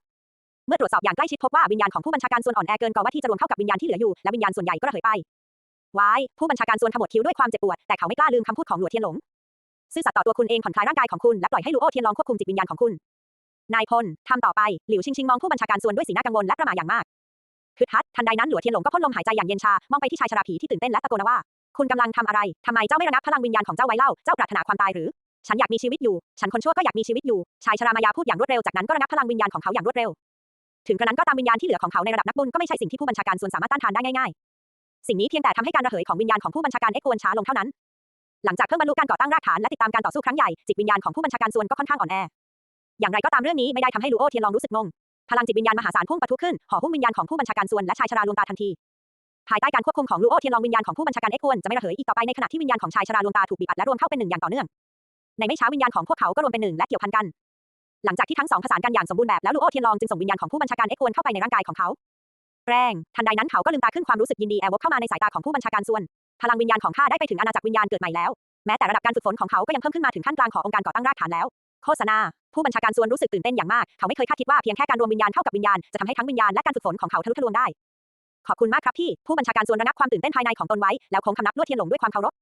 เมื่อตรวจสอบอย่างใกล้ชิดพบว่าวิญญาณของผู้บัญชาการส่วนอ่อนแอเกินกว่าที่จะรวมเข้ากับวิญญาณที่เหลืออยู่และวิญญาณส่วนใหญ่ก็ระเหยไปว้ายผู้บัญชาการส่วนขมวดคิ้วด้วยความเจ็บปวด แต่เขาไม่กล้าลืมคำพูดของหลวงเทียนหลง ซื่อสัตย์ต่อตัวคุณเองผ่อนคลายร่างกายของคุณและปล่อยให้ลูโอเทียนลองควบคุมจิตวิญญาณของคุณ นายพลทำต่อไปหลิวชิงชิงมองผู้บัญชาการส่วนด้วยสีหน้ากังวลและประหม่าอย่างมากคือทัดทันใดนั้นหลัวเทียนหลงก็พ่นลมหายใจอย่างเย็นชามองไปที่ชายชราผีที่ตื่นเต้นและตะโกนว่า คุณกำลังทำอะไรทำไมเจ้าไม่ระงับพลังวิญญาณของเจ้าไว้เล่าเจ้าปรารถนาความตายหรือ ฉันอยากมีชีวิตอยู่ ฉันคนชั่วก็อยากมีชีวิตอยู่ชายชรามายาพูดอย่างรวดเร็วจากนั้นก็ระงับพลังวิญญาณของเขาอย่างรวดเร็ว ถึงกระนั้นก็ตามวิญญาณที่เหลือของเขาในระดับนักบุญก็ไม่ใช่สิ่งที่ผู้บัญชาการส่วนสามารถต้านทานได้ง่ายๆ สิ่งนี้เพียงแต่ทำให้การระเหยของวิญญาณของผู้บัญชาการเอ็กวนช้าลงเท่านั้น หลังจากเพิ่งบรรลุการก่อตั้งรากฐานและติดตามการต่อสู้ครั้งใหญ่จิตวิญญาณของผู้บัญชาการส่วนก็ค่อนข้างอ่อนแอ อย่างไรก็ตามเรื่องนี้ไม่ได้ทำให้ลูโอเทียนลองรู้สึกงง พลังจิตวิญญาณมหาศาลพุ่งปะทุขึ้นห่อหุ้มวิญญาณของผู้บัญชาการส่วนและชายชราลวงตาทันที ภายใต้การควบคุมของลูโอเทียนลองวิญญาณของผู้บัญชาการเอ็กควนจะไม่ระเหยอีกต่อไปในขณะที่วิญญาณของชายชราลวงตาถูกบีบอัดและรวมเข้าเป็นหนึ่งอย่างต่อเนื่อง ในไม่ช้าวิญญาณของพวกเขาก็รวมเป็นหนึ่งและเกี่ยวพันกัน หลังจากที่ทั้งสองผสานกันอย่างสมบูรณ์แบบแล้วลูโอเทียนลองจึงส่งวิญญาณของผู้บัญชาการเอ็กควนเข้าไปในร่างกายของเขาแรงทันใดนั้นเขาก็ลืมตาขึ้นความรู้สึกยินดีแอบวกเข้ามาในสายตาของผู้บัญชาการส่วน พลังวิญญาณของข้าได้ไปถึงอาณาจักรวิญญาณเกิดใหม่แล้ว แม้แต่ระดับการฝึกฝนของเขาก็ยังเพิ่มขึ้นมาถึงขั้นกลางขององค์การก่อตั้งรากฐานแล้ว โฆษณา ผู้บัญชาการส่วนรู้สึกตื่นเต้นอย่างมาก เขาไม่เคยคาดคิดว่าเพียงแค่การรวมวิญญาณเข้ากับวิญญาณจะทำให้ทั้งวิญญาณและการฝึกฝนของเขาทะลุทะลวงได้ ขอบคุณมากครับพี่ผู้บัญชาการส่วนระงับความตื่นเต้นภายในของตนไว้ แล้วคงคำนับลวดเทียนหลงด้วยความเคารพ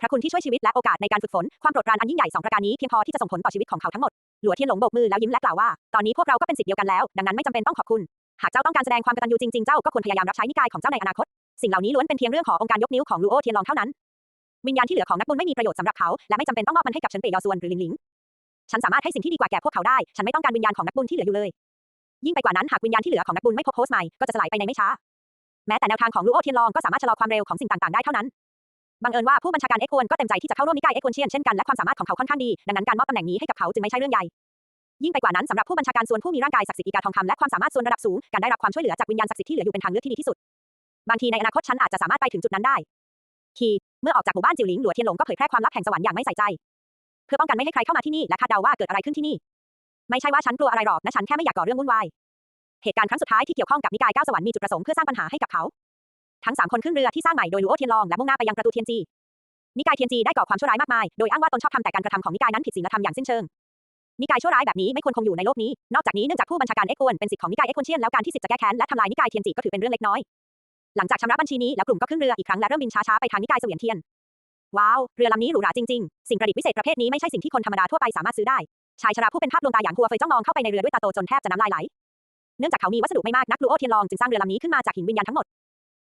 พระคุณที่ช่วยชีวิตและโอกาสในการฝึกฝน ความโปรดปรานอันยิ่งใหญ่สองประการนี้เพียงพอที่จะส่งผลต่อชีวิตของเขาทั้งหมด หลัวเทียนหลงโบกมือแล้วยิ้มและกล่าวว่า ตอนนี้พวกเราก็เป็นสิทธิ์เดียวกันแล้ว ดังนั้นไม่จำเป็นต้องขอบคุณ หากเจ้าต้องการแสดงความกตัญญูจริงๆ เจ้าก็ควรพยายามรับใช้นิกายของเจ้าในอนาคต สิ่งเหล่านี้ล้วนเป็นเพียงเรื่องขององค์การยกนิ้วของลูโอเทียนลองเท่านั้น วิญญาณที่เหลือของนักบุญไม่มีประโยชน์สำหรับเขา และไม่จำเป็นต้องมอบมันให้กับฉันเปยอส่วนหรือหลิงหลิง ฉันสามารถให้สิ่งที่ดีกว่าแก่พวกเขาได้ ฉันไม่ต้องการวิญญาณของนักบุญที่เหลืออยู่เลย ยิ่งไปกว่านั้นหากวิญญาณที่เหลือของนักบุญไม่พบโพสต์ใหม่ก็จะสลายไปในไม่ช้า แม้แต่แนวทางของลูโอเทียนลองก็สามารถชะลอความเร็วของสิ่งต่างๆได้เท่านั้นบังเอิญว่าผู้บัญชาการเอ็กโวนก็เต็มใจที่จะเข้าร่วมนิกายเอ็กโวนเชียนเช่นกันและความสามารถของเขาค่อนข้างดีดังนั้นการมอบตำแหน่งนี้ให้กับเขาจึงไม่ใช่เรื่องใหญ่ยิ่งไปกว่านั้นสำหรับผู้บัญชาการส่วนผู้มีร่างกายศักดิ์สิทธิ์อีกาทองคำและความสามารถส่วนระดับสูงการได้รับความช่วยเหลือจากวิญญาณศักดิ์สิทธิ์ที่เหลืออยู่เป็นทางเลือกที่ดีที่สุด บางทีในอนาคตฉันอาจจะสามารถไปถึงจุดนั้นได้ คีเมื่อออกจากหมู่บ้านจิวหลิงหลัวเทียนหลงก็เผยแพร่ความลับแห่งสวรรค์อย่างไม่ใส่ใจ เพื่อป้องกันไม่ให้ใครเข้ามาที่นี่และคาดเดาว่าเกิดอะไรขึ้นที่นี่ ไม่ใช่ว่าฉันกลัวอะไรหรอกนะฉันแค่ไม่อยากก่อเรื่องวุ่นวาย เหตุการณ์ครั้งสุดท้ายที่เกี่ยวข้องกับนิกายก้าวสวรรค์มีจุดประสงค์เพื่อสร้างปัญหาให้กับเขา ทั้งสามคนขึ้นเรือที่สร้างใหม่โดยลูโอเทียนลองและมุ่งหน้าไปยังประตูเทียนจี นิกายเทียนจีได้ก่อความชั่วร้ายมากมาย โดยอ้างว่าตนชอบทำแต่การกระทำของนิกายนั้นผิดศีลธรรมอย่างสิ้นเชิงนิกายชั่วร้ายแบบนี้ไม่ควรคงอยู่ในโลกนี้ นอกจากนี้เนื่องจากผู้บัญชาการเอ็กควนเป็นสิทธิ์ของนิกายเอ็กควนเชียนแล้วการที่สิทธิ์จะแก้แค้นและทำลายนิกายเทียนจีก็ถือเป็นเรื่องเล็กน้อย หลังจากชำระบัญชีนี้แล้วกลุ่มก็ขึ้นเรืออีกครั้งและเริ่มบินช้าๆไปทางนิกายเสวียนเทียน ว้าว เรือลำนี้หรูหราจริงๆ สิ่งประดิษฐ์พิเศษประเภทนี้ไม่ใช่สิ่งที่คนธรรมดาทั่วไปสามารถซื้อได้ ชายชราผู้เป็นภาพดวงตาอย่างหัวเฟยจ้องมองเข้าไปในเรือด้วยตาโตจนแทบจะน้ำลายไหล เนื่องจากเขามีวัสดุไม่มากนักลูโอเทียนลองจึงสร้างเรือลำนี้ขึ้นมาจากหินวิญญาณทั้งหมด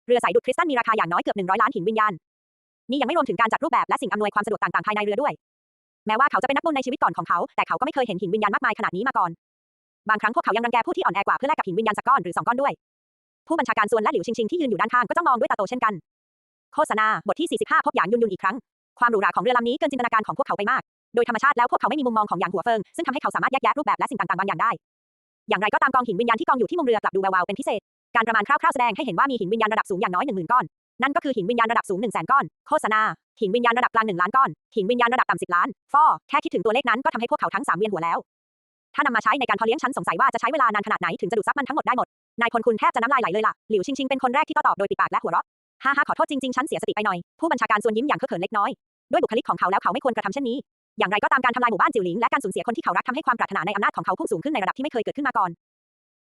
เรือสายดูดคริสตัลมีราคาอย่างน้อยเกือบ100ล้านหินวิญญาณ นี่ยังไม่รวมถึงการจัดรูปแบบและสิ่งอำนวยความสะดวกต่างๆภายในเรือด้วย แม้ว่าเขาจะเป็นนักบุญในชีวิตก่อนของเขา แต่เขาก็ไม่เคยเห็นหินวิญญาณมากมายขนาดนี้มาก่อน บางครั้งพวกเขายังรังแกผู้ที่อ่อนแอกว่าเพื่อแลกกับหินวิญญาณสักก้อนหรือสองก้อนด้วย ผู้บัญชาการส่วนและหลิวชิงชิงที่ยืนอยู่ด้านข้างก็จ้องมองด้วยตาโตเช่นกัน โฆษณา บทที่ 45 พบหยางยุนยุนอีกครั้ง ความหรูหราของเรือลำนี้เกินจินตนาการของพวกเขาไปมาก โดยธรรมชาติแล้วพวกเขาไม่มีมุมมองของหยางหัวเฟิง ซึ่งทำให้เขาสามารถแยกแยะรูปแบบและสิ่งต่างๆบางอย่างได้ อย่างไรก็ตามกองหินวิญญาณที่กองอยู่ที่มุมเรือกลับดูแววๆเป็นพิเศษ การประมาณคร่าวๆแสดงให้เห็นว่ามีหินวิญญาณระดับสูงอย่างน้อย10,000ก้อน นั่นก็คือหินวิญญาณระดับสูง1 0 0 0 0 0ก้อน โฆษณา หินวิญญาณระดับกลาง1ล้านก้อน หินวิญญาณระดับต่ำ10ล้าน ฟอแค่คิดถึงตัวเลขนั้นก็ทำให้พวกเขาทั้งสามเวียนหัวแล้วถ้านำมาใช้ในการพาะเลี้ยงฉันสงสัยว่าจะใช้เวลานานขนาดไหนถึงจะดูดซับมันทั้งหมดได้หมด นายพลคุณแทบจะน้ำลายไหลเลยล่ะ หลิวชิงชิงเป็นคนแรกที่โต้ตอบโดยปิดปากและหัวเราะ ฮ่าฮ่าขอโทษจริงๆ ฉันเสียสติไปหน่อย ผู้บัญชาการส่วนยิ้มอย่างเคอะเขินเล็กน้อย ด้วยบุคลิกของเขาแล้วเขาไม่ควรกระทำเช่นนี้ อย่างไรก็ตามการทำลายหมู่บ้านจิ๋วหลิงและการสูญเสียคนที่เขารักทำให้ความปรารถนาในอำนาจของเขาพุ่งสูงขึ้นในระดับที่ไม่เคยเกิดขึ้นมาก่อน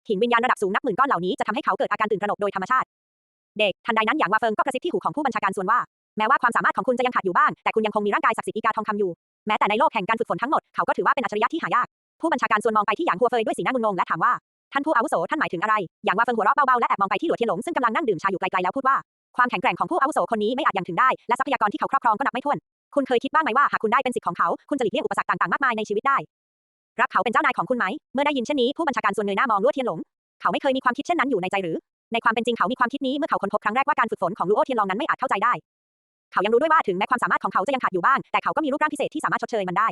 หินวิญญาณระดับสูงนับหมื่นก้อนเหล่านี้จะทำให้เขาเกิดอาการตื่นตระหนกโดยธรรมชาติ เด็กทันใดนั้นอย่างวาเฟิงก็กระซิบที่หูของผู้บัญชาการส่วนว่า แม้ว่าความสามารถของคุณจะยังขาดอยู่บ้าง แต่คุณยังคงมีร่างกายศักดิ์สิทธิ์อีกาทองคำอยู่ แม้แต่ในโลกแห่งการฝึกฝนทั้งหมด เขาก็ถือว่าเป็นอัจฉริยะที่หายาก ผู้บัญชาการส่วนมองไปที่หยางหัวเฟยด้วยสีหน้างุนงงและถามว่า ท่านผู้อาวุโสท่านหมายถึงอะไร อย่างว่าเฟิงหัวเราะเบาๆและแอบมองไปที่หลัวเทียนหลงซึ่งกำลังนั่งดื่มชาอยู่ไกลๆแล้วพูดว่า ความแข็งแกร่งของผู้อาวุโสคนนี้ไม่อาจยังถึงได้ และทรัพยากรที่เขาครอบครองก็นับไม่ถ้วน คุณเคยคิดบ้างไหมว่าหากคุณได้เป็นสิทธิ์ของเขา คุณจะหลีกเลี่ยงอุปสรรคต่างๆมากมายในชีวิตได้ รับเขาเป็นเจ้านายของคุณไหม เมื่อได้ยินเช่นนี้ผู้บัญชาการส่วนเงยหน้ามองลัวเทียนหลง เขาไม่เคยมีความคิดเช่นนั้นอยู่ในใจหรือ ในความเป็นจริงเขามีความคิดนี้เมื่อเขาค้นพบครั้งแรกว่าการฝึกฝนของลูโอเทียนหลงนั้นไม่อาจเข้าใจได้ เขายังรู้ด้วยว่าถึงแม้ความสามารถของเขาจะยังขาดอยู่บ้าง แต่เขาก็มีรูปร่างพิเศษที่สามารถชดเชยมันได้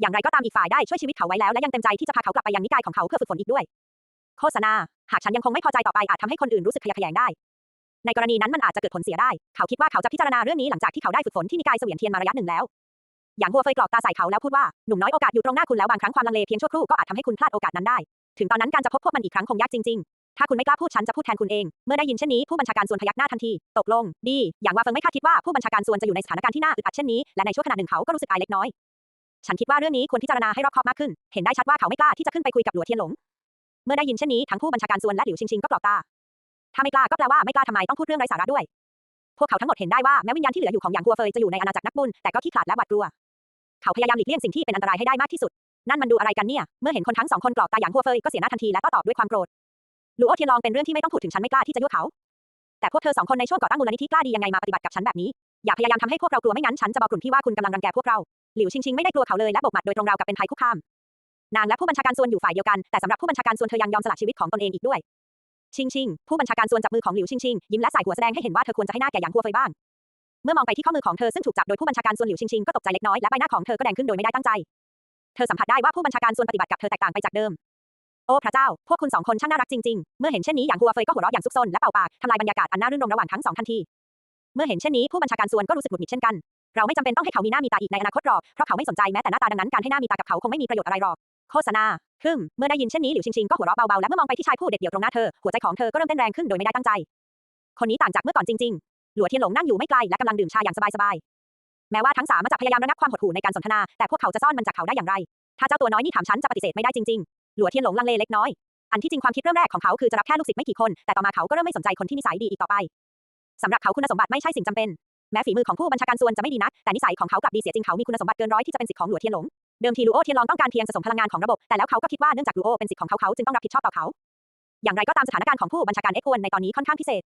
อย่างไรก็ตามอีกฝ่ายได้ช่วยชีวิตเขาไว้แล้วและยังเต็มใจที่จะพาเขากลับไปยังนิกายของเขาเพื่อฝึกฝนอีกด้วย โฆษณา หากฉันยังคงไม่พอใจต่อไปอาจทำให้คนอื่นรู้สึกขยะแขยงได้ ในกรณีนั้นมันอาจจะเกิดผลเสียได้ เขาคิดว่าเขาจะพิจารณาเรื่องนี้หลังจากที่เขาได้ฝึกฝนที่นิกายเสวียนเทียนมาระยะหนึ่งแล้ว อย่างหัวเฟยกรอกตาใส่เขาแล้วพูดว่าหนุ่มน้อยโอกาสอยู่ตรงหน้าคุณแล้วบางครั้งความลังเลเพียงชั่วครู่ก็อาจทำให้คุณพลาดโอกาสนั้นได้ ถึงตอนนั้นการจะพบพวกมันอีกครั้งคงยากจริง ๆ ถ้าคุณไม่กล้าพูดฉันจะพูดแทนคุณเอง เมื่อได้ยินเช่นนี้ผู้บัญชาการส่วนพยักหน้าทันที ตกลง ดี อย่างว่าเฟิงไม่คาดคิดว่าผู้บัญชาการส่วนจะอยู่ในสถานการณ์ที่น่าอึดอัดเช่นนี้ และในช่วงขณะหนึ่งเขาก็รู้สึกอายเล็กน้อยฉันคิดว่าเรื่องนี้ควรพิจารณาให้รอบคอบมากขึ้น เห็นได้ชัดว่าเขาไม่กล้าที่จะขึ้นไปคุยกับหลัวเทียนหลง เมื่อได้ยินเช่นนี้ทั้งผู้บัญชาการส่วนและหลิวชิงชิงก็กรอกตา ถ้าไม่กล้าก็แปลว่าไม่กล้าทำไมต้องพูดเรื่องไร้สาระด้วย พวกเขาทั้งหมดเห็นได้ว่าแม้วิญญาณที่เหลืออยู่ของหยางหัวเฟยจะอยู่ในอาณาจักรนักบุญแต่ก็ขี้ขลาดและหวาดกลัว เขาพยายามหลีกเลี่ยงสิ่งที่เป็นอันตรายให้ได้มากที่สุด นั่นมันดูอะไรกันเนี่ย เมื่อเห็นคนทั้งสองคนกรอกตาหยางหัวเฟยก็เสียหน้าทันทีและโต้ตอบด้วยความโกรธหลูโอเทียนลองเป็นเรื่องที่ไม่ต้องพูดถึงฉันไม่กล้าที่จะยั่วเขา แต่พวกเธอสองคนในช่วงก่อตั้งมูลนิธิกล้าดียังไงมาปฏิบัติกับฉันแบบนี้ อย่าพยายามทำให้พวกเรากลัวไม่งั้นฉันจะบอกกลุ่มที่ว่าคุณกำลังรังแกพวกเรา หลิวชิงชิงไม่ได้กลัวเขาเลยและโบกหมัดโดยตรงราวกับเป็นภัยคุกคาม นางและผู้บัญชาการส่วนอยู่ฝ่ายเดียวกัน แต่สำหรับผู้บัญชาการส่วนเธอยังยอมสละชีวิตของตนเองอีกด้วย ชิงชิง ผู้บัญชาการส่วนจับมือของหลิวชิงชิงยิ้มและสายหัวแสดงให้เห็นว่าเธอควรจะให้หน้าแก่หยางหัวเฟยบ้าง เมื่อมองไปที่ข้อมือของเธอซึ่งถูกจับโดยผู้บัญชาการส่วนหลิวชิงชิงก็ตกใจเล็กน้อยและใบหน้าของเธอก็แดงขึ้นโดยไม่ได้ตั้งใจ เธอสัมผัสได้ว่าผู้บัญชาการส่วนปฏิบัติกับเธอแตกต่างไปจากเดิม โอ้พระเจ้า พวกคุณสองคนช่างน่ารักจริงๆ เมื่อเห็นเช่นนี้หยางหัวเฟยก็หัวเราะอย่างซุกซนและเป่าปากทำลายบรรยากาศอันน่ารื่นรมระหว่างทั้งสองทันทีเมื่อเห็นเช่นนี้ผู้บัญชาการส่วนก็รู้สึกหงุดหงิดเช่นกัน เราไม่จำเป็นต้องให้เขามีหน้ามีตาอีกในอนาคตหรอก เพราะเขาไม่สนใจแม้แต่หน้าตาดังนั้นการให้หน้ามีตากับเขาคงไม่มีประโยชน์อะไรหรอก โฆษณาครึมเมื่อได้ยินเช่นนี้หลิวชิงชิงก็หัวเราะเบาๆและเมื่อมองไปที่ชายผู้เด็ดเดี่ยวตรงหน้าเธอหัวใจของเธอก็เริ่มเต้นแรงขึ้นโดยไม่ได้ตั้งใจ คนนี้ต่างจากเมื่อก่อนจริงๆ หลัวเทียนหลงนั่งอยู่ไม่ไกลและกำลังดื่มชาอย่างสบายๆ แม้ว่าทั้งสามจะพยายามระงับความหดหู่ในการสนทนา แต่พวกเขาจะซ่อนมันจากเขาได้อย่างไร ถ้าเจ้าตัวน้อยนี่ถามฉันจะปฏิเสธไม่ได้จริงๆ หลัวเทียนหลงลังเลเล็กน้อย อันที่จริงความคิดเริ่มแรกของเขาคือจะรับแค่ลูกศิษย์ไม่กี่คน แต่ต่อมาเขาก็เริ่มไม่สนใจคนที่นิสัยดีอีกต่อไปสำหรับเขาคุณสมบัติไม่ใช่สิ่งจำเป็น แม้ฝีมือของผู้บัญชาการส่วนจะไม่ดีนัก แต่นิสัยของเขากลับดีเสียจริงเขามีคุณสมบัติเกินร้อยที่จะเป็นสิทธิ์ของหลัวเทียนหลง เดิมทีลูโอเทียนลองต้องการเพียงสะสมพลังงานของระบบ แต่แล้วเขาก็คิดว่าเนื่องจากลูโอเป็นสิทธิ์ของเขาเขาจึงต้องรับผิดชอบต่อเขา อย่างไรก็ตามสถานการณ์ของผู้บัญชาการเอ็กวนในตอนนี้ค่อนข้างพิเศษ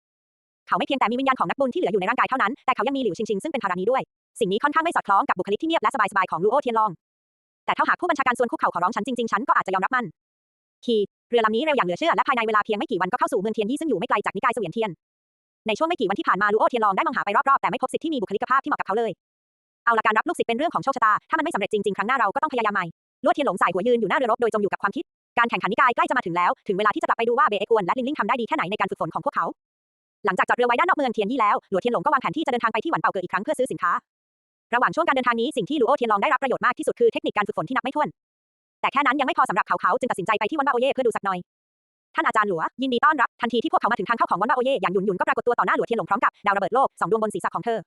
เขาไม่เพียงแต่มีวิญญาณของนักบุญที่เหลืออยู่ในร่างกายเท่านั้น แต่เขายังมีหลิวชิงชิงซึ่งเป็นภารานี้ด้วย สิ่งนี้ค่อนข้างไม่สอดคล้องกับบุคลิกที่เงียบและสบายๆของลูโอเทียนลอง แต่ถ้าหากผู้บัญชาการส่วนคุกเข่าขอร้องฉันจริงๆฉันก็อาจจะยอมรับมันคีเรือลำนี้เร็วอย่างเหลือเชื่อและภายในเวลาเพียงไม่กี่วันก็เข้าสู่เมืองเทียนยี่ซึ่งอยู่ไม่ไกลจากนิกายเสวียนเทียนในช่วงไม่กี่วันที่ผ่านมาลูโอเทียนลองได้มองหาไปรอบๆแต่ไม่พบสิทธิ์ที่มีบุคลิกภาพที่เหมาะกับเขาเลย เอาละการรับลูกศิษย์เป็นเรื่องของโชคชะตา ถ้ามันไม่สำเร็จจริงๆ ครั้งหน้าเราก็ต้องพยายามใหม่ ลวดเทียนหลงสายหัวยืนอยู่หน้าเรือรบโดยจมอยู่กับความคิด การแข่งขันนิกายใกล้จะมาถึงแล้ว ถึงเวลาที่จะกลับไปดูว่าเบเอกวนและลินลิงทำได้ดีแค่ไหนในการฝึกฝนของพวกเขา หลังจากจอดเรือไว้ด้านนอกเมืองเทียนยี่แล้วหลัวเทียนหลงก็วางแผนที่จะเดินทางไปที่หวันเป่าเกิดอีกครั้งเพื่อซื้อสินค้า ระหว่างช่วงการเดินทางนี้สิ่งที่ลูโอเทียนลองได้รับประโยชน์มากที่สุดคือเทคนิคการฝึกฝนที่นับไม่ถ้วน แต่แค่นั้นยังไม่พอสำหรับเขาเขาจึงตัดสินใจไปที่วันบาโอเย่เพื่อดูสักหน่อยท่านอาจารย์หลัวยินดีต้อนรับทันทีที่พวกเขามาถึงทางเข้าของวันบาโอเย่อย่างหยุนหยุนก็ปรากฏตัวต่อหน้าหลัวเทียนหลงพร้อมกับดาวระเบิดโลกสองดวงบนศีรษะของเธอ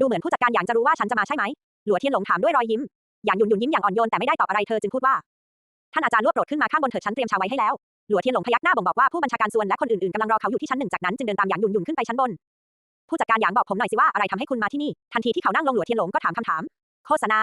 ดูเหมือนผู้จัดการอย่างจะรู้ว่าฉันจะมาใช่ไหม หลัวเทียนหลงถามด้วยรอยยิ้ม อย่างหยุนหยุนยิ้มอย่างอ่อนโยนแต่ไม่ได้ตอบอะไรเธอจึงพูดว่า ท่านอาจารย์รวบโปรดขึ้นมาข้างบนเถิดฉันเตรียมชาไว้ให้แล้ว หลัวเทียนหลงพยักหน้าบ่งบอกว่าผู้บัญชาการส่วนและคนอื่นๆกำลังรอเขาอยู่ที่ชั้นหนึ่งจากนั้นจึงเดินตามอย่างหยุนหยุนขึ้นไปชั้นบน ผู้จัดการอย่างบอกผมหน่อยสิว่าอะไรทำให้คุณมาที่นี่ ทันทีที่เขานั่งลงหลัวเทียนหลงก็ถามคำถาม โฆษณา